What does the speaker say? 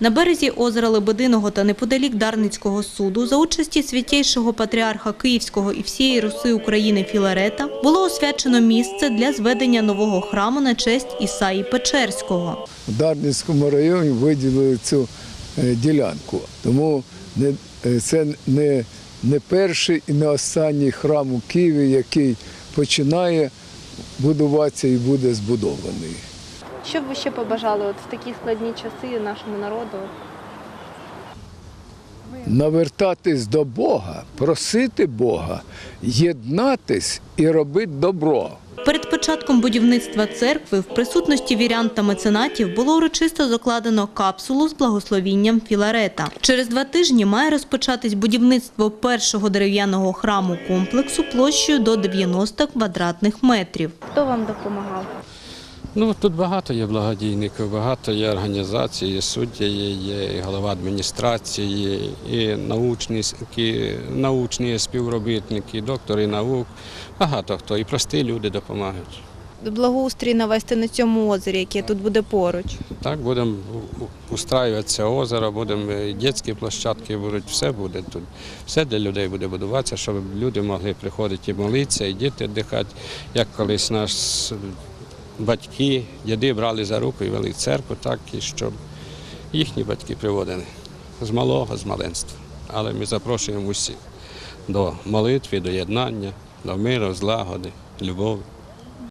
На березі озера Лебединого та неподалік Дарницького суду за участі святейшого патріарха Київського і всієї Руси України Філарета було освячено місце для зведення нового храму на честь Ісаї Печерського. в Дарницькому районі виділили цю е, ділянку. Тому е, це не, не перший і не останній храм у Києві, який починає будуватися і буде збудований. Що б ви ще побажали от в такі складні часи нашому народу? Навертатись до Бога, просити Бога, єднатись і робити добро. Перед початком будівництва церкви в присутності вірян та меценатів було урочисто закладено капсулу з благословінням Філарета. Через два тижні має розпочатись будівництво першого дерев'яного храму комплексу площею до 90 квадратних метрів. Хто вам допомагав? Ну тут багато є благодійників, багато є організацій, є судді, є, є і голова адміністрації, і научні, научні співробітники, доктори наук. Багато хто, і прості люди допомагають. Благоустрій навести на цьому озері, яке тут буде поруч. Так, будемо у- у- устраювати це озеро, будемо і дитячі площадки будуть, все буде тут. Все для людей буде будуватися, щоб люди могли приходити і молитися, і діти віддихати, як колись наш батьки, діди брали за руку і вели в церкву, так і щоб їхні батьки приводили з малого, з маленства. Але ми запрошуємо усіх до молитви, до єднання, до миру, злагоди, любові.